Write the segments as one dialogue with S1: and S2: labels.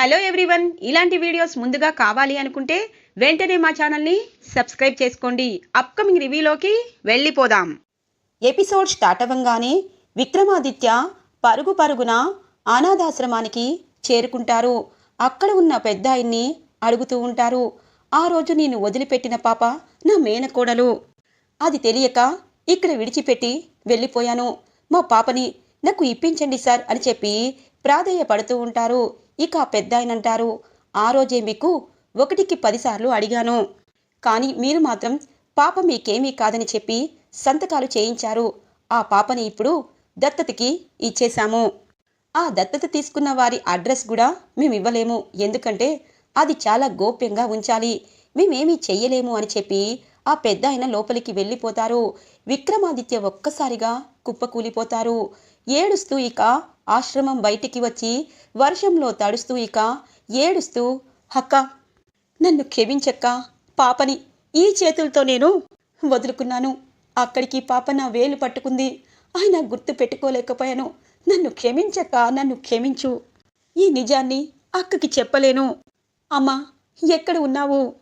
S1: Hello everyone. ఇలాంటి videos ముందుగా కావాలి అనుకుంటే వెంటనే మా ఛానల్ని సబ్స్క్రైబ్ చేసుకోండి. అప్కమింగ్ రివ్యూలోకి వెళ్ళిపోదాం. ఎపిసోడ్ స్టార్ట్ అవ్వంగానే విక్రమాదిత్య పరుగు పరుగున అనాథాశ్రమానికి చేరుకుంటారు. అక్కడ ఉన్న పెద్ద ఆయన్ని అడుగుతూ ఉంటారు. ఆ రోజు నేను వదిలిపెట్టిన పాప నా మేనకోడలు. అది తెలియక ఇక్కడ విడిచిపెట్టి వెళ్ళిపోయాను. మా పాపని నాకు ఇప్పించండి సార్ అని చెప్పి ప్రాధేయపడుతూ ఉంటారు. ఇక పెద్ద ఆయనంటారు ఆ రోజే మీకు ఒకటికి పదిసార్లు అడిగాను. కానీ మీరు మాత్రం పాప మీకేమీ కాదని చెప్పి సంతకాలు చేయించారు. ఆ పాపని ఇప్పుడు దత్తతకి ఇచ్చేశాము. ఆ దత్తత తీసుకున్న వారి అడ్రస్ కూడా మేము ఇవ్వలేము ఎందుకంటే అది చాలా గోప్యంగా ఉంచాలి. మేమేమీ చెయ్యలేము అని చెప్పి ఆ పెద్ద ఆయన లోపలికి వెళ్ళిపోతారు. విక్రమాదిత్య ఒక్కసారిగా కుప్పకూలిపోతారు. ఏడుస్తూ ఇక ఆశ్రమం బయటికి వచ్చి వర్షంలో తడుస్తూ ఇక ఏడుస్తూ హక్క నన్ను క్షమించక్క పాపని ఈ చేతులతో నేను వదులుకున్నాను. అక్కడికి పాప నా వేలు పట్టుకుంది. ఆయన గుర్తు పెట్టుకోలేకపోయాను. నన్ను క్షమించక్క నన్ను క్షమించు. ఈ నిజాన్ని అక్కకి చెప్పలేను. అమ్మా ఎక్కడ ఉన్నావు?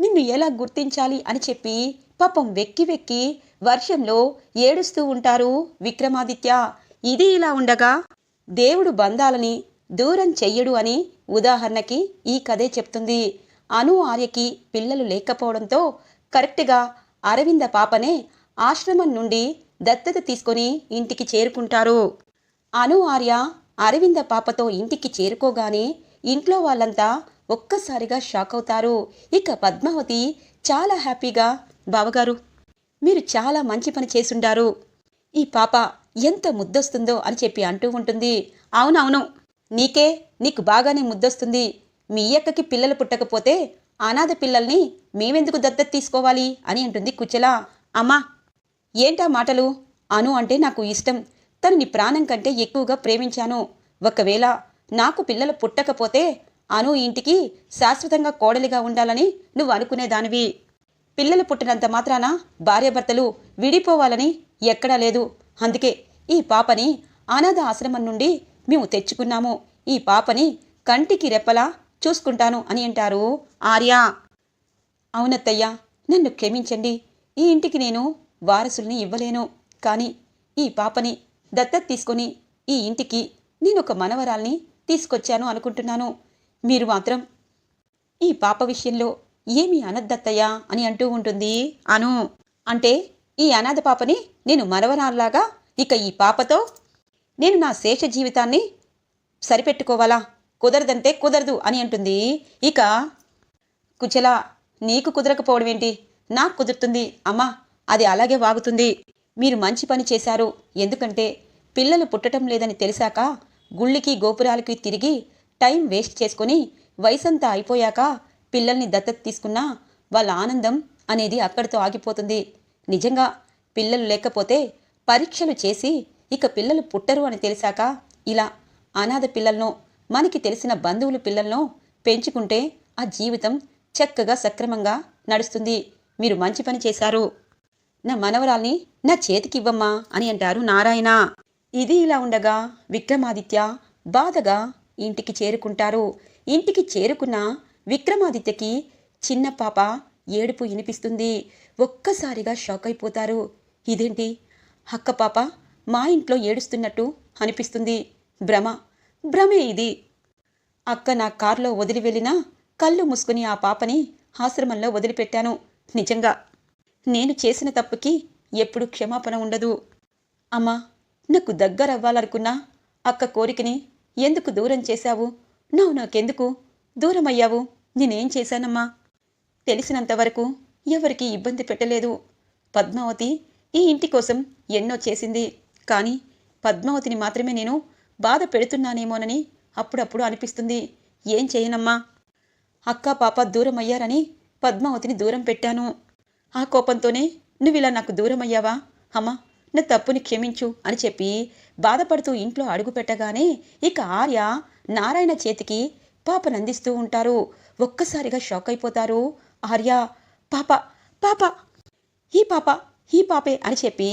S1: నిన్ను ఎలా గుర్తించాలి? అని చెప్పి పాపం వెక్కి వెక్కి వర్షంలో ఏడుస్తూ ఉంటారు విక్రమాదిత్య. ఇది ఇలా ఉండగా దేవుడు బంధాలని దూరం చెయ్యడు అని ఉదాహరణకి ఈ కథే చెప్తుంది. అను ఆర్యకి పిల్లలు లేకపోవడంతో కరెక్ట్గా అరవింద పాపనే ఆశ్రమం నుండి దత్తత తీసుకొని ఇంటికి చేరుకుంటారు. అను ఆర్య అరవింద పాపతో ఇంటికి చేరుకోగానే ఇంట్లో వాళ్ళంతా ఒక్కసారిగా షాక్ అవుతారు. ఇక పద్మావతి చాలా హ్యాపీగా బావగారు మీరు చాలా మంచి పని చేసుండారు ఈ పాప ఎంత ముద్దొస్తుందో అని చెప్పి అంటూ ఉంటుంది. అవునవును నీకే నీకు బాగానే ముద్దొస్తుంది. మీ అక్కకి పిల్లలు పుట్టకపోతే అనాథ పిల్లల్ని మేమెందుకు దత్తత తీసుకోవాలి అని అంటుంది కుచల. అమ్మా ఏంటా మాటలు? అను అంటే నాకు ఇష్టం. తను నీ ప్రాణం కంటే ఎక్కువగా ప్రేమించాను. ఒకవేళ నాకు పిల్లలు పుట్టకపోతే అను ఇంటికి శాశ్వతంగా కోడలిగా ఉండాలని నువ్వు అనుకునేదానివి. పిల్లలు పుట్టినంత మాత్రాన భార్యాభర్తలు విడిపోవాలని ఎక్కడా లేదు. అందుకే ఈ పాపని అనాథ ఆశ్రమం నుండి మేము తెచ్చుకున్నాము. ఈ పాపని కంటికి రెప్పలా చూసుకుంటాను అని అంటారు ఆర్యా. అవునత్తయ్యా నన్ను క్షమించండి. ఈ ఇంటికి నేను వారసుల్ని ఇవ్వలేను. కానీ ఈ పాపని దత్తత తీసుకొని ఈ ఇంటికి నేను ఒక మనవరాల్ని తీసుకొచ్చాను అనుకుంటున్నాను. మీరు మాత్రం ఈ పాప విషయంలో ఏమి అనద్దత్తయ్యా అని అంటూ ఉంటుంది అను. అంటే ఈ అనాథ పాపని నేను మనవరాల్లాగా ఇక ఈ పాపతో నేను నా శేష జీవితాన్ని సరిపెట్టుకోవాలా? కుదరదంటే కుదరదు అని అంటుంది. ఇక కుచల నీకు కుదరకపోవడం ఏంటి? నాకు కుదురుతుంది. అమ్మా అది అలాగే వాగుతుంది. మీరు మంచి పని చేశారు. ఎందుకంటే పిల్లలు పుట్టడం లేదని తెలిసాక గుళ్ళకి గోపురాలకి తిరిగి టైం వేస్ట్ చేసుకొని వయసంతా అయిపోయాక పిల్లల్ని దత్తత తీసుకున్నా వాళ్ళ ఆనందం అనేది అక్కడితో ఆగిపోతుంది. నిజంగా పిల్లలు లేకపోతే పరీక్షలు చేసి ఇక పిల్లలు పుట్టరు అని తెలిసాక ఇలా అనాథ పిల్లలను మనకి తెలిసిన బంధువుల పిల్లలను పెంచుకుంటే ఆ జీవితం చక్కగా సక్రమంగా నడుస్తుంది. మీరు మంచి పని చేశారు. నా మనవరాల్ని నా చేతికివ్వమ్మా అని అంటారు నారాయణ. ఇది ఇలా ఉండగా విక్రమాదిత్య బాధగా ఇంటికి చేరుకుంటారు. ఇంటికి చేరుకున్న విక్రమాదిత్యకి చిన్న పాప ఏడుపు వినిపిస్తుంది. ఒక్కసారిగా షాక్ అయిపోతారు. ఇదేంటి? అక్క పాప మా ఇంట్లో ఏడుస్తున్నట్టు అనిపిస్తుంది. భ్రమ. భ్రమే ఇది. అక్క నా కారులో వదిలి వెళ్ళినా కళ్ళు మూసుకుని ఆ పాపని ఆశ్రమంలో వదిలిపెట్టాను. నిజంగా. నేను చేసిన తప్పుకి ఎప్పుడు క్షమాపణ ఉండదు. అమ్మా నాకు దగ్గరవ్వాలనుకున్నా అక్క కోరికని ఎందుకు దూరం చేశావు? నువ్వు నాకెందుకు? దూరం అయ్యావు నేనేం చేశానమ్మా? తెలిసినంతవరకు ఎవరికి ఇబ్బంది పెట్టలేదు. పద్మావతి ఈ ఇంటి కోసం ఎన్నో చేసింది. కానీ పద్మావతిని మాత్రమే నేను బాధ పెడుతున్నానేమోనని అప్పుడప్పుడు అనిపిస్తుంది. ఏం చేయనమ్మా? అక్క పాప దూరం అయ్యారని పద్మావతిని దూరం పెట్టాను. ఆ కోపంతోనే నువ్విలా నాకు దూరం అయ్యావా అమ్మా నా తప్పుని క్షమించు అని చెప్పి బాధపడుతూ ఇంట్లో అడుగు పెట్టగానే ఇక ఆర్య నారాయణ చేతికి పాపనందిస్తూ ఉంటారు. ఒక్కసారిగా షాక్ అయిపోతారు. ఆర్య పాప పాప ఈ పాప ఈ పాపే అని చెప్పి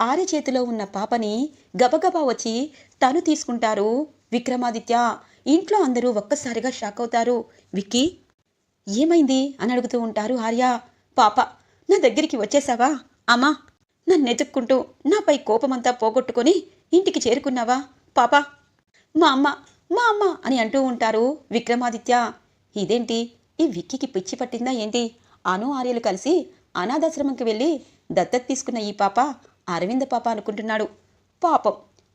S1: ఆర్య చేతిలో ఉన్న పాపని గబగబా వచ్చి తను తీసుకుంటారు విక్రమాదిత్య. ఇంట్లో అందరూ ఒక్కసారిగా షాక్ అవుతారు. విక్కీ ఏమైంది? అని అడుగుతూ ఉంటారు ఆర్య. పాప నా దగ్గరికి వచ్చేసావా? అమ్మా నన్ను ఎతుక్కుంటూ నాపై కోపమంతా పోగొట్టుకొని ఇంటికి చేరుకున్నావా? పాప మా అమ్మ మా అమ్మ అని అంటూ ఉంటారు విక్రమాదిత్య. ఇదేంటి? ఈ విక్కీకి పిచ్చి పట్టిందా ఏంటి? అను ఆర్యలు కలిసి అనాథాశ్రమంకి వెళ్ళి దత్తత తీసుకున్న ఈ పాప అరవింద పాప అనుకుంటున్నాడు. పాపం.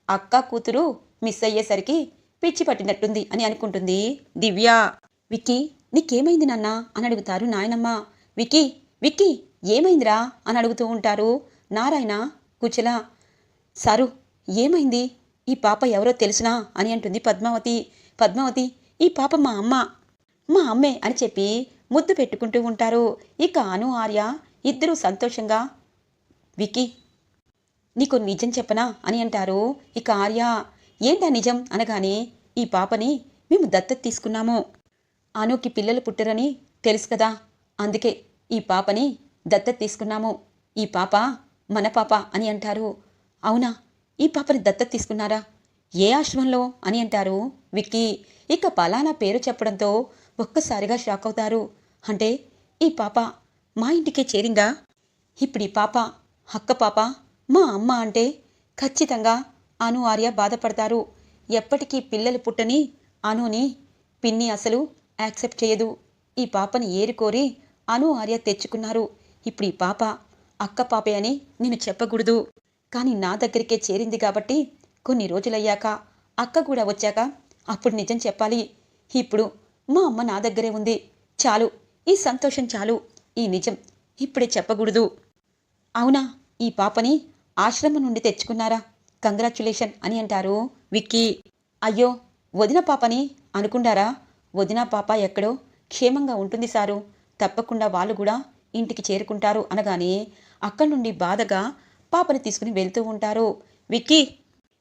S1: అక్క కూతురు మిస్ అయ్యేసరికి పిచ్చి పట్టినట్టుంది అని అనుకుంటుంది దివ్య. విక్కీ నీకేమైంది నాన్న? అని అడుగుతారు నాయనమ్మ. విక్కీ విక్కీ ఏమైందిరా? అని అడుగుతూ ఉంటారు నారాయణ కుచల. సారు ఏమైంది? ఈ పాప ఎవరో తెలుసునా? అని అంటుంది పద్మావతి. పద్మావతి ఈ పాప మా అమ్మ. మా అమ్మే అని చెప్పి ముద్దు పెట్టుకుంటూ ఉంటారు. ఇక అను ఆర్య ఇద్దరూ సంతోషంగా విక్కీ నీకు నిజం చెప్పనా? అని అంటారు. ఇక ఆర్య ఏంటా నిజం? అనగానే ఈ పాపని మేము దత్తత తీసుకున్నాము. అనుకి పిల్లలు పుట్టరని తెలుసు కదా. అందుకే ఈ పాపని దత్తత తీసుకున్నాము. ఈ పాప మన పాప అని అంటారు. అవునా? ఈ పాపని దత్తత తీసుకున్నారా? ఏ ఆశ్రమంలో? అని అంటారు విక్కీ. ఇక పలానా పేరు చెప్పడంతో ఒక్కసారిగా షాక్ అవుతారు. అంటే ఈ పాప మా ఇంటికే చేరిందా? ఇప్పుడు ఈ పాప అక్క పాప మా అమ్మ అంటే ఖచ్చితంగా అను ఆర్య బాధపడతారు. ఎప్పటికీ పిల్లలు పుట్టని అనుని పిన్ని అసలు యాక్సెప్ట్ చేయదు. ఈ పాపని ఏరుకోరి అను ఆర్య తెచ్చుకున్నారు. ఇప్పుడు ఈ పాప అక్క పాపే అని నేను చెప్పకూడదు. కానీ నా దగ్గరికే చేరింది కాబట్టి కొన్ని రోజులయ్యాక అక్క కూడా వచ్చాక అప్పుడు నిజం చెప్పాలి. ఇప్పుడు మా అమ్మ నా దగ్గరే ఉంది. చాలు. ఈ సంతోషం చాలు. ఈ నిజం ఇప్పుడే చెప్పకూడదు. అవునా? ఈ పాపని ఆశ్రమం నుండి తెచ్చుకున్నారా? కంగ్రాచులేషన్ అని అంటారు విక్కీ. అయ్యో వదిన పాపని అనుకుంటారా? వదిన పాప ఎక్కడో క్షేమంగా ఉంటుంది సారు. తప్పకుండా వాళ్ళు కూడా ఇంటికి చేరుకుంటారు అనగానే అక్కడి నుండి బాధగా పాపని తీసుకుని వెళ్తూ ఉంటారు. విక్కీ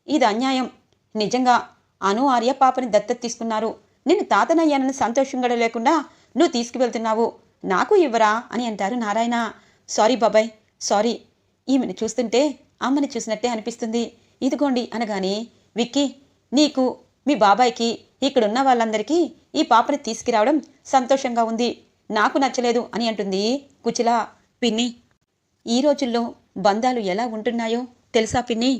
S1: ఇది అన్యాయం. నిజంగా అను ఆర్య పాపని దత్తత తీసుకున్నారు. నేను తాతనయ్యానని సంతోషంగా లేకుండా నువ్వు తీసుకువెళ్తున్నావు. నాకు ఇవ్వరా? అని అంటారు నారాయణ. సారీ బాబాయ్ సారీ. ఈమెను చూస్తుంటే అమ్మని చూసినట్టే అనిపిస్తుంది. ఇదిగోండి అనగానే విక్కీ నీకు మీ బాబాయ్కి ఇక్కడున్న వాళ్ళందరికీ ఈ పాపని తీసుకురావడం సంతోషంగా ఉంది. నాకు నచ్చలేదు అని అంటుంది కుచిల. పిన్ని ఈ రోజుల్లో బంధాలు ఎలా ఉంటున్నాయో తెలుసా పిన్ని?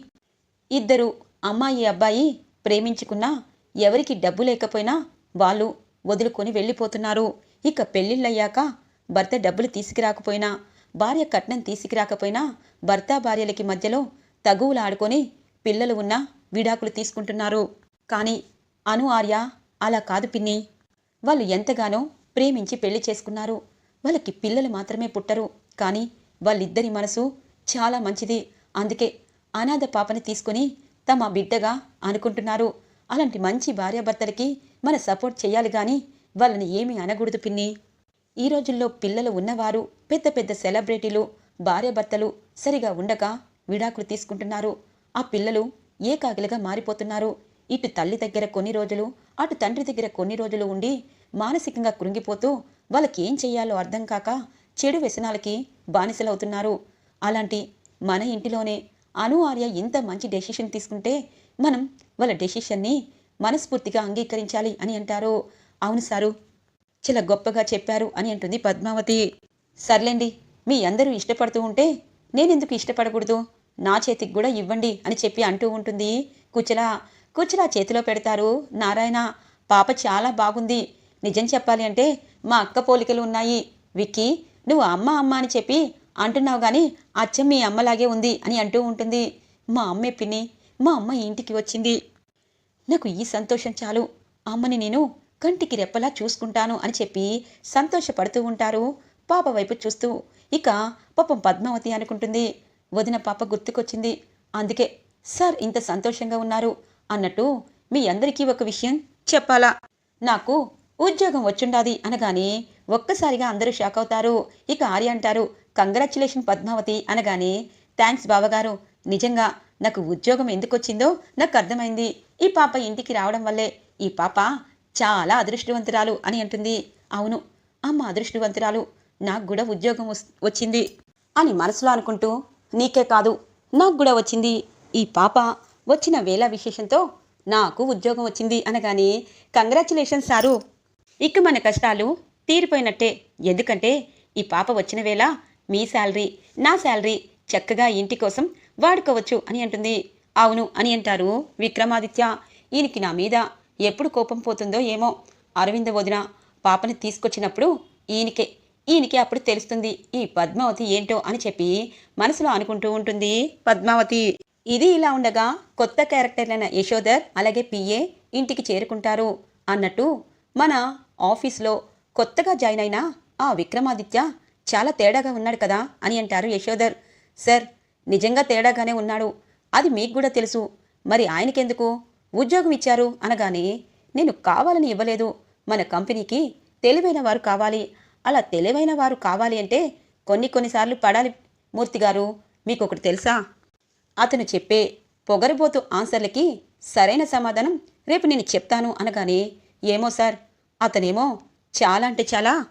S1: ఇద్దరు అమ్మాయి అబ్బాయి ప్రేమించుకున్నా ఎవరికి డబ్బు లేకపోయినా వాళ్ళు వదులుకొని వెళ్ళిపోతున్నారు. ఇక పెళ్ళిళ్ళయ్యాక భర్త డబ్బులు తీసుకురాకపోయినా భార్య కట్నం తీసుకురాకపోయినా భర్త భార్యలకి మధ్యలో తగువులు ఆడుకొని పిల్లలు ఉన్నా విడాకులు తీసుకుంటున్నారు. కానీ అను ఆర్య అలా కాదు పిన్ని. వాళ్ళు ఎంతగానో ప్రేమించి పెళ్ళి చేసుకున్నారు. వాళ్ళకి పిల్లలు మాత్రమే పుట్టరు. కానీ వాళ్ళిద్దరి మనసు చాలా మంచిది. అందుకే అనాథ పాపని తీసుకుని తమ బిడ్డగా అనుకుంటున్నారు. అలాంటి మంచి భార్యాభర్తలకి మన సపోర్ట్ చేయాలి కానీ వాళ్ళని ఏమీ అనకూడదు పిన్ని. ఈ రోజుల్లో పిల్లలు ఉన్నవారు పెద్ద పెద్ద సెలబ్రిటీలు భార్యాభర్తలు సరిగా ఉండక విడాకులు తీసుకుంటున్నారు. ఆ పిల్లలు ఏకాకిలుగా మారిపోతున్నారు. ఇటు తల్లి దగ్గర కొన్ని రోజులు అటు తండ్రి దగ్గర కొన్ని రోజులు ఉండి మానసికంగా కృంగిపోతూ వాళ్ళకి ఏం అర్థం కాక చెడు వ్యసనాలకి బానిసలవుతున్నారు. అలాంటి మన ఇంటిలోనే అను ఆర్య ఇంత మంచి డెసిషన్ తీసుకుంటే మనం వాళ్ళ డెసిషన్ని మనస్ఫూర్తిగా అంగీకరించాలి అని అంటారు. అవును సారు. చాలా గొప్పగా చెప్పారు అని అంటుంది పద్మావతి. సర్లేండి మీ అందరూ ఇష్టపడుతూ ఉంటే నేనెందుకు ఇష్టపడకూడదు? నా చేతికి కూడా ఇవ్వండి అని చెప్పి అంటూ ఉంటుంది కుచల. కుచల చేతిలో పెడతారు. నారాయణ పాప చాలా బాగుంది. నిజం చెప్పాలి అంటే మా అక్క పోలికలు ఉన్నాయి. విక్కీ నువ్వు అమ్మ అమ్మ అని చెప్పి అంటున్నావు కానీ అచ్చం మీ అమ్మలాగే ఉంది అని అంటూ ఉంటుంది. మా అమ్మే పిన్ని మా అమ్మ ఇంటికి వచ్చింది. నాకు ఈ సంతోషం చాలు. అమ్మని నేను కంటికి రెప్పలా చూసుకుంటాను అని చెప్పి సంతోషపడుతూ ఉంటారు. పాప వైపు చూస్తూ ఇక పాపం పద్మావతి అనుకుంటుంది. వదిన పాప గుర్తుకొచ్చింది. అందుకే సార్ ఇంత సంతోషంగా ఉన్నారు అన్నట్టు మీ అందరికీ ఒక విషయం చెప్పాలా. నాకు ఉద్యోగం వచ్చుండాది అనగానే ఒక్కసారిగా అందరూ షాక్ అవుతారు. ఇక ఆర్య అంటారు కంగ్రాచులేషన్ పద్మావతి అనగానే థ్యాంక్స్ బావగారు నిజంగా నాకు ఉద్యోగం ఎందుకు వచ్చిందో నాకు అర్థమైంది. ఈ పాప ఇంటికి రావడం వల్లే ఈ పాప చాలా అదృష్టవంతురాలు అని అంటుంది. అవును అమ్మ అదృష్టవంతురాలు. నాకు కూడా ఉద్యోగం వచ్చింది అని మనసులో అనుకుంటూ నీకే కాదు నాకు కూడా వచ్చింది. ఈ పాప వచ్చిన వేళ విశేషంతో నాకు ఉద్యోగం వచ్చింది అనగానే కంగ్రాచులేషన్ సారు. ఇక మన కష్టాలు తీరిపోయినట్టే. ఎందుకంటే ఈ పాప వచ్చిన వేళ మీ శాలరీ నా శాలరీ చక్కగా ఇంటి కోసం వాడుకోవచ్చు అని అంటుంది. అవును అని అంటారు విక్రమాదిత్య. ఈయనకి నా మీద ఎప్పుడు కోపం పోతుందో ఏమో. అరవింద వదిన పాపని తీసుకొచ్చినప్పుడు ఈయనకే. ఈయనకి అప్పుడు తెలుస్తుంది ఈ పద్మావతి ఏంటో అని చెప్పి మనసులో అనుకుంటూ ఉంటుంది పద్మావతి. ఇది ఇలా ఉండగా కొత్త క్యారెక్టర్లైన యశోధర్ అలాగే పిఏ ఇంటికి చేరుకుంటారు అన్నట్టు మన ఆఫీస్లో కొత్తగా జాయిన్ అయిన ఆ విక్రమాదిత్య చాలా తేడాగా ఉన్నాడు కదా అని అంటారు యశోధర్. సార్ నిజంగా తేడాగానే ఉన్నాడు. అది మీకు కూడా తెలుసు. మరి ఆయనకెందుకు? ఉద్యోగం ఇచ్చారు అనగానే నేను కావాలని ఇవ్వలేదు. మన కంపెనీకి తెలివైన వారు కావాలి. అలా తెలివైన వారు కావాలి అంటే కొన్ని కొన్నిసార్లు పడాలి మూర్తి గారు. మీకు ఒకటి తెలుసా? అతను చెప్పే పొగరబోతు ఆన్సర్లకి సరైన సమాధానం రేపు నేను చెప్తాను అనగానే ఏమో సార్ అతనేమో చాలా అంటే చాలా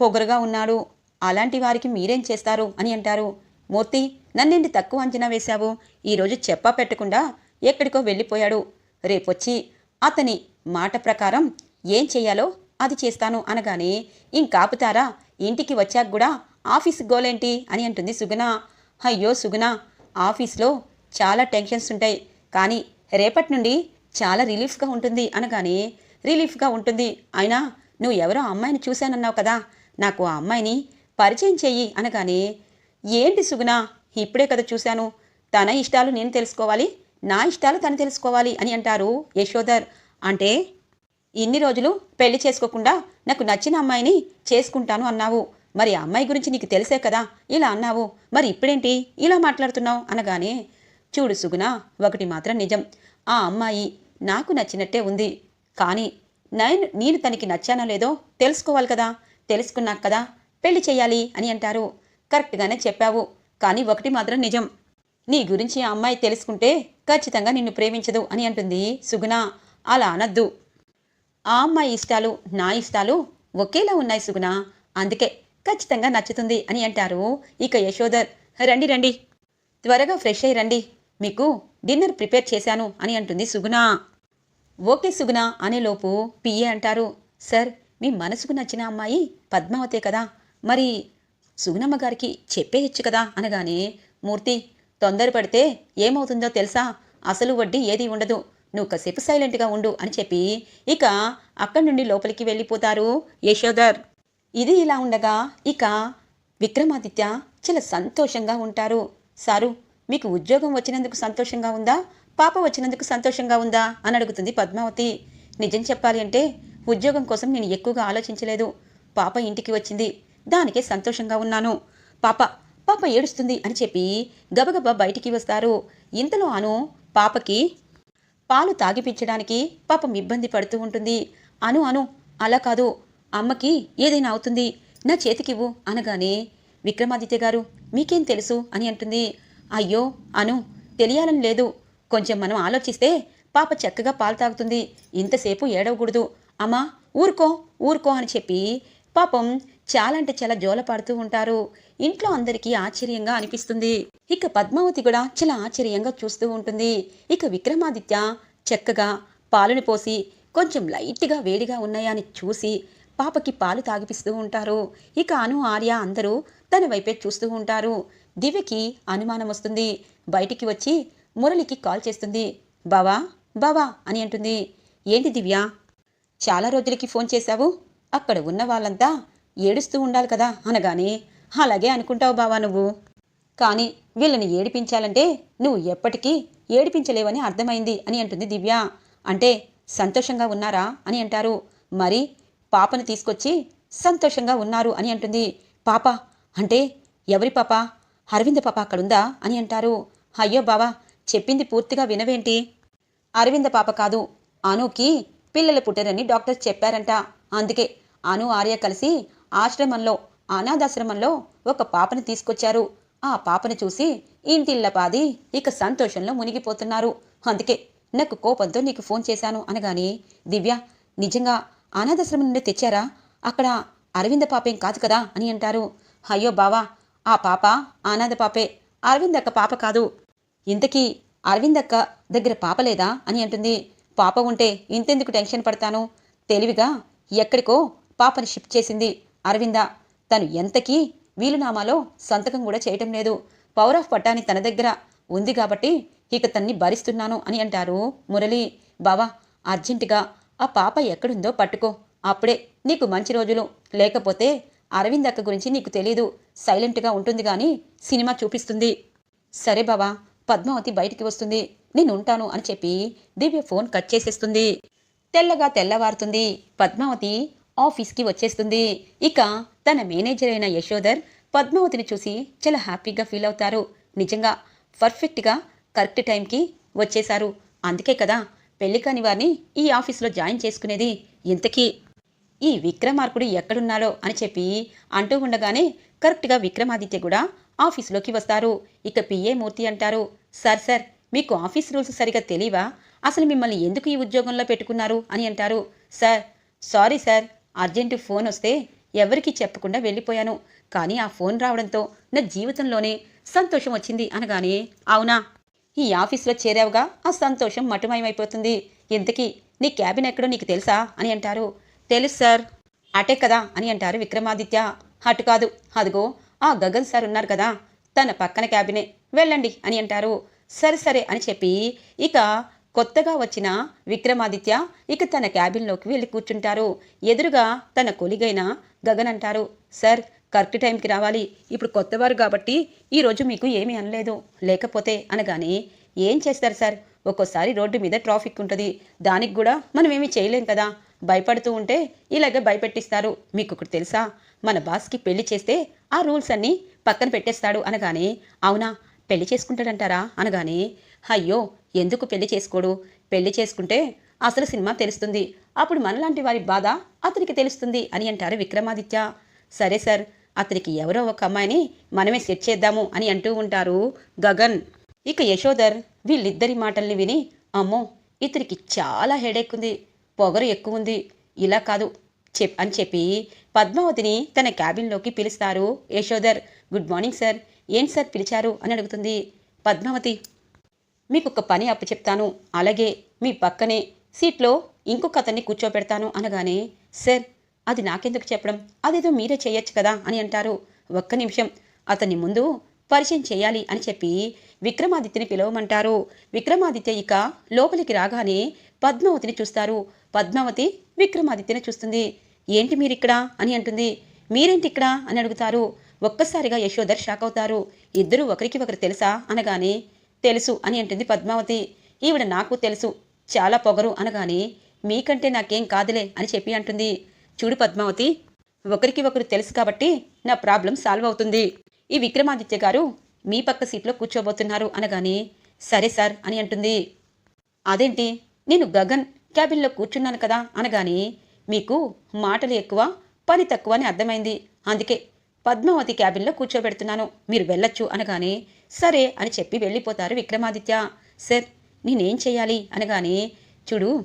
S1: పొగరుగా ఉన్నాడు. అలాంటి వారికి మీరేం చేస్తారు అని అంటారు. మూర్తి నన్నేంటి తక్కువ అంచనా వేశావు? ఈరోజు చెప్పా పెట్టకుండా ఎక్కడికో వెళ్ళిపోయాడు. రేపొచ్చి అతని మాట ప్రకారం ఏం చేయాలో అది చేస్తాను అనగానే ఇంకాపుతారా ఇంటికి వచ్చాక కూడా ఆఫీస్ గోలేంటి? అని అంటుంది సుగుణ. అయ్యో సుగుణ ఆఫీస్లో చాలా టెన్షన్స్ ఉంటాయి. కానీ రేపటి నుండి చాలా రిలీఫ్గా ఉంటుంది అనగానే రిలీఫ్గా ఉంటుంది. అయినా నువ్వు ఎవరో అమ్మాయిని చూశానన్నావు కదా. నాకు ఆ అమ్మాయిని పరిచయం చెయ్యి అనగానే ఏంటి సుగుణ ఇప్పుడే కదా చూశాను. తన ఇష్టాలు నేను తెలుసుకోవాలి. నా ఇష్టాలు తను తెలుసుకోవాలి అని అంటారు యశోధర్. అంటే ఇన్ని రోజులు పెళ్ళి చేసుకోకుండా నాకు నచ్చిన అమ్మాయిని చేసుకుంటాను అన్నావు. మరి అమ్మాయి గురించి నీకు తెలిసే కదా? ఇలా అన్నావు. మరి ఇప్పుడేంటి? ఇలా మాట్లాడుతున్నావు అనగానే చూడు సుగుణ ఒకటి మాత్రం నిజం. ఆ అమ్మాయి నాకు నచ్చినట్టే ఉంది. కానీ నేను నేను తనకి నచ్చానో లేదో తెలుసుకోవాలి కదా? తెలుసుకున్నాక కదా పెళ్ళి చేయాలి అని అంటారు. కరెక్ట్గానే చెప్పావు. కానీ ఒకటి మాత్రం నిజం. నీ గురించి ఆ అమ్మాయి తెలుసుకుంటే ఖచ్చితంగా నిన్ను ప్రేమించదు అని అంటుంది సుగుణ. అలా అనద్దు. ఆ అమ్మాయి ఇష్టాలు నా ఇష్టాలు ఒకేలా ఉన్నాయి సుగుణ. అందుకే ఖచ్చితంగా నచ్చుతుంది అని అంటారు ఇక యశోధర్. రండి రండి. త్వరగా ఫ్రెష్ అయ్యి రండి. మీకు డిన్నర్ ప్రిపేర్ చేశాను అని అంటుంది సుగుణ. ఓకే సుగుణ అనేలోపు పిఏ అంటారు. సార్ మీ మనసుకు నచ్చిన అమ్మాయి పద్మావతే కదా. మరి సుగుణమ్మ గారికి చెప్పేయచ్చు కదా అనగానే మూర్తి తొందరపడితే ఏమవుతుందో తెలుసా? అసలు వడ్డీ ఏది ఉండదు. నువ్వు కాసేపు సైలెంట్గా ఉండు అని చెప్పి ఇక అక్కడి నుండి లోపలికి వెళ్ళిపోతారు యశోధర్. ఇది ఇలా ఉండగా ఇక విక్రమాదిత్య చాలా సంతోషంగా ఉంటారు. సారు మీకు ఉద్యోగం వచ్చినందుకు సంతోషంగా ఉందా? పాప వచ్చినందుకు సంతోషంగా ఉందా? అని అడుగుతుంది పద్మావతి. నిజం చెప్పాలి అంటే ఉద్యోగం కోసం నేను ఎక్కువగా ఆలోచించలేదు. పాప ఇంటికి వచ్చింది. దానికే సంతోషంగా ఉన్నాను. పాప పాప ఏడుస్తుంది అని చెప్పి గబగబా బయటికి వస్తారు. ఇంతలో అను పాపకి పాలు తాగిపించడానికి పాపం ఇబ్బంది పడుతూ ఉంటుంది. అను అను అలా కాదు అమ్మకి ఏదైనా అవుతుంది. నా చేతికివ్వు అనగానే విక్రమాదిత్య గారు మీకేం తెలుసు అని అంటుంది. అయ్యో అను తెలియాలని లేదు. కొంచెం మనం ఆలోచిస్తే పాప చక్కగా పాలు తాగుతుంది. ఇంతసేపు ఏడవకూడదు. అమ్మా ఊరుకో ఊరుకో అని చెప్పి పాపం చాలా అంటే చాలా జోలపాడుతూ ఉంటారు. ఇంట్లో అందరికీ ఆశ్చర్యంగా అనిపిస్తుంది. ఇక పద్మావతి కూడా చాలా ఆశ్చర్యంగా చూస్తూ ఉంటుంది. ఇక విక్రమాదిత్య చక్కగా పాలుని పోసి కొంచెం లైట్గా వేడిగా ఉన్నాయా అని చూసి పాపకి పాలు తాగిపిస్తూ ఉంటారు. ఇక అను ఆర్య అందరూ తన వైపే చూస్తూ ఉంటారు. దివ్యకి అనుమానం వస్తుంది. బయటికి వచ్చి మురళికి కాల్ చేస్తుంది. బావా బావా అని అంటుంది. ఏంటి దివ్య చాలా రోజులకి ఫోన్ చేశావు? అక్కడ ఉన్న వాళ్ళంతా ఏడుస్తూ ఉండాలి కదా అనగానే అలాగే అనుకుంటావు బావా నువ్వు. కానీ వీళ్ళని ఏడిపించాలంటే నువ్వు ఎప్పటికీ ఏడిపించలేవని అర్థమైంది అని అంటుంది దివ్య. అంటే సంతోషంగా ఉన్నారా? అని అంటారు. మరి పాపను తీసుకొచ్చి సంతోషంగా ఉన్నారు అని అంటుంది. పాప? అంటే ఎవరి పాప? అరవింద పాప అక్కడుందా? అని అంటారు. అయ్యో బావా చెప్పింది పూర్తిగా వినవేంటి? అరవింద పాప కాదు. అనుకి పిల్లలు పుట్టరని డాక్టర్స్ చెప్పారంట. అందుకే అను ఆర్య కలిసి ఆశ్రమంలో అనాథాశ్రమంలో ఒక పాపని తీసుకొచ్చారు. ఆ పాపని చూసి ఇంటిల్లపాది ఇక సంతోషంలో మునిగిపోతున్నారు. అందుకే నాకు కోపంతో నీకు ఫోన్ చేశాను అనగానే దివ్య నిజంగా అనాథాశ్రమం నుండి తెచ్చారా? అక్కడ అరవింద పాపేం కాదు కదా అని అంటారు. అయ్యో బావా ఆ పాప అనాథ పాపే. అరవిందక్క పాప కాదు. ఇంతకీ అరవిందక్క దగ్గర పాప లేదా అని అంటుంది. పాప ఉంటే ఇంతెందుకు టెన్షన్ పడతాను? తెలివిగా ఎక్కడికో పాపని షిఫ్ట్ చేసింది. అరవింద తను ఎంతకీ వీలునామాలో సంతకం కూడా చేయటం లేదు. పవర్ ఆఫ్ పట్టాని తన దగ్గర ఉంది కాబట్టి ఇక తన్ని భరిస్తున్నాను అని అంటారు మురళి. బావా అర్జెంటుగా ఆ పాప ఎక్కడుందో పట్టుకో. అప్పుడే నీకు మంచి రోజులు. లేకపోతే అరవింద్ అక్క గురించి నీకు తెలీదు. సైలెంట్గా ఉంటుంది కానీ సినిమా చూపిస్తుంది. సరే బావా పద్మావతి బయటికి వస్తుంది. నేను ఉంటాను అని చెప్పి దివ్య ఫోన్ కట్ చేసేస్తుంది. తెల్లగా తెల్లవారుతుంది. పద్మావతి ఆఫీస్కి వచ్చేస్తుంది. ఇక తన మేనేజర్ అయిన యశోధర్ పద్మావతిని చూసి చాలా హ్యాపీగా ఫీల్ అవుతారు. నిజంగా పర్ఫెక్ట్గా కరెక్ట్ టైంకి వచ్చేశారు. అందుకే కదా పెళ్ళి కాని వారిని ఈ ఆఫీస్లో జాయిన్ చేసుకునేది. ఇంతకీ ఈ విక్రమార్కుడు ఎక్కడున్నాడో అని చెప్పి అంటూ ఉండగానే కరెక్ట్గా విక్రమాదిత్య కూడా ఆఫీస్లోకి వస్తారు. ఇక పిఏ మూర్తి అంటారు సార్ సార్ మీకు ఆఫీస్ రూల్స్ సరిగా తెలియవా అసలు మిమ్మల్ని ఎందుకు ఈ ఉద్యోగంలో పెట్టుకున్నారు? అని అంటారు. Sir sorry sir urgent phone వస్తే ఎవరికీ చెప్పకుండా వెళ్ళిపోయాను. కానీ ఆ ఫోన్ రావడంతో నా జీవితంలోనే సంతోషం వచ్చింది అనగానే అవునా? ఈ ఆఫీస్లో చేరావుగా? ఆ సంతోషం మటుమయమైపోతుంది. ఇంతకీ నీ క్యాబిన్ ఎక్కడో నీకు తెలుసా? అని అంటారు. తెలుసు సార్. అటే కదా? అని అంటారు విక్రమాదిత్య. అటు కాదు. అదిగో ఆ గగన్ సార్ ఉన్నారు కదా. తన పక్కన క్యాబినే. వెళ్ళండి అని అంటారు. సరే సరే అని చెప్పి ఇక కొత్తగా వచ్చిన విక్రమాదిత్య ఇక తన క్యాబిన్లోకి వెళ్ళి కూర్చుంటారు. ఎదురుగా తన కొలిగైన గగన్ అంటారు సార్ కరెక్ట్ టైంకి రావాలి. ఇప్పుడు కొత్తవారు కాబట్టి ఈరోజు మీకు ఏమీ అనలేదు. లేకపోతే అనగానే ఏం చేస్తారు సార్? ఒక్కోసారి రోడ్డు మీద ట్రాఫిక్ ఉంటుంది. దానికి కూడా మనం ఏమీ చేయలేం కదా. భయపడుతూ ఉంటే ఇలాగే భయపెట్టిస్తారు. మీకు ఒకటి తెలుసా? మన బాస్కి పెళ్ళి చేస్తే ఆ రూల్స్ అన్నీ పక్కన పెట్టేస్తాడు. అనగానే అవునా? పెళ్ళి చేసుకుంటాడంటారా? అనగానే అయ్యో ఎందుకు పెళ్ళి చేసుకోడు? పెళ్ళి చేసుకుంటే అసలు సినిమా తెలుస్తుంది. అప్పుడు మనలాంటి వారి బాధ అతనికి తెలుస్తుంది అని అంటారు విక్రమాదిత్య. సరే సార్ అతనికి ఎవరో ఒక అమ్మాయిని మనమే సెట్ చేద్దాము అని అంటూ ఉంటారు గగన్. ఇక యశోదర్ వీళ్ళిద్దరి మాటల్ని విని అమ్మో ఇతనికి చాలా హెడేక్ ఉంది పొగరు ఎక్కువ ఉంది ఇలా కాదు చెప్ అని చెప్పి పద్మావతిని తన క్యాబిన్లోకి పిలుస్తారు యశోదర్ గుడ్ మార్నింగ్ సార్ ఏం సార్ పిలిచారు అని అడుగుతుంది పద్మావతి. మీకు ఒక పని అప్పచెప్తాను. అలాగే మీ పక్కనే సీట్లో ఇంకొక అతన్ని కూర్చోబెడతాను అనగానే సార్ అది నాకెందుకు చెప్పడం? అదేదో మీరే చేయొచ్చు కదా అని అంటారు. ఒక్క నిమిషం. అతన్ని ముందు పరిచయం చేయాలి అని చెప్పి విక్రమాదిత్యని పిలవమంటారు. విక్రమాదిత్య ఇక లోపలికి రాగానే పద్మావతిని చూస్తారు. పద్మావతి విక్రమాదిత్యని చూస్తుంది. ఏంటి మీరిక్కడ? అని అంటుంది. మీరేంటి ఇక్కడ అని అడుగుతారు. ఒక్కసారిగా యశోధర్ షాక్ అవుతారు ఇద్దరూ ఒకరికి ఒకరు తెలుసా? అనగానే తెలుసు అని అంటుంది పద్మావతి. ఈవిడ నాకు తెలుసు చాలా పొగరు అనగానే మీకంటే నాకేం కాదులే అని చెప్పి అంటుంది. చూడు పద్మావతి ఒకరికి ఒకరు తెలుసు కాబట్టి నా ప్రాబ్లం సాల్వ్ అవుతుంది. ఈ విక్రమాదిత్య గారు మీ పక్క సీట్లో కూర్చోబోతున్నారు అనగానే సరే సార్ అని అంటుంది. అదేంటి నేను గగన్ క్యాబిన్లో కూర్చున్నాను కదా అనగానే మీకు మాటలు ఎక్కువ పని తక్కువ అని అర్థమైంది. అందుకే పద్మావతి క్యాబిన్లో కూర్చోబెడుతున్నాను మీరు వెళ్ళొచ్చు అనగానే సరే అని చెప్పి వెళ్ళిపోతారు విక్రమాదిత్య. సార్ నేనేం చేయాలి? అనగానే చూడు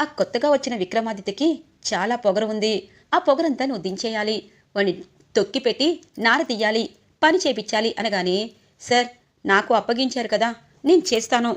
S1: ఆ కొత్తగా వచ్చిన విక్రమాదిత్యకి చాలా పొగరు ఉంది. ఆ పొగరంతా నువ్వు దించేయాలి. వాడిని తొక్కిపెట్టి నార తీయాలి. పని చేపించాలి. అనగానే సార్ నాకు అప్పగించారు కదా నేను చేస్తాను.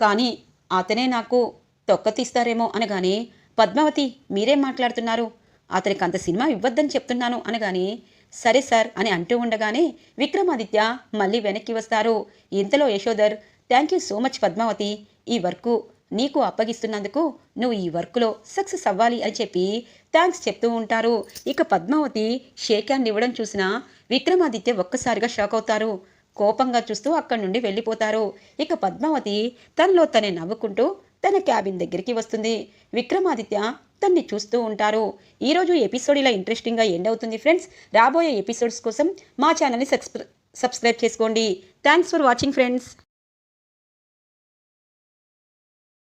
S1: కానీ అతనే నాకు తొక్క తీస్తారేమో. అనగానే పద్మావతి మీరేం మాట్లాడుతున్నారు? అతనికి అంత సినిమా ఇవ్వద్దని చెప్తున్నాను. అనగానే సరే సార్ అని అంటూ ఉండగానే విక్రమాదిత్య మళ్ళీ వెనక్కి వస్తారు. ఇంతలో Yashodhar thank you so much Padmavathi. ఈ వర్కు నీకు అప్పగిస్తున్నందుకు నువ్వు ఈ వర్క్లో సక్సెస్ అవ్వాలి అని చెప్పి థ్యాంక్స్ చెప్తూ ఉంటారు. ఇక పద్మావతి షేక్ హ్యాండ్ ఇవ్వడం చూసిన విక్రమాదిత్య ఒక్కసారిగా షాక్ అవుతారు. కోపంగా చూస్తూ అక్కడి నుండి వెళ్ళిపోతారు. ఇక పద్మావతి తనలో తనే నవ్వుకుంటూ తన క్యాబిన్ దగ్గరికి వస్తుంది. విక్రమాదిత్య తన్ని చూస్తూ ఉంటారు. ఈరోజు ఎపిసోడ్ ఇలా ఇంట్రెస్టింగ్గా ఎండ్ అవుతుంది ఫ్రెండ్స్ రాబోయే ఎపిసోడ్స్ కోసం మా ఛానల్ని సబ్స్క్రైబ్ చేసుకోండి. Thanks for watching friends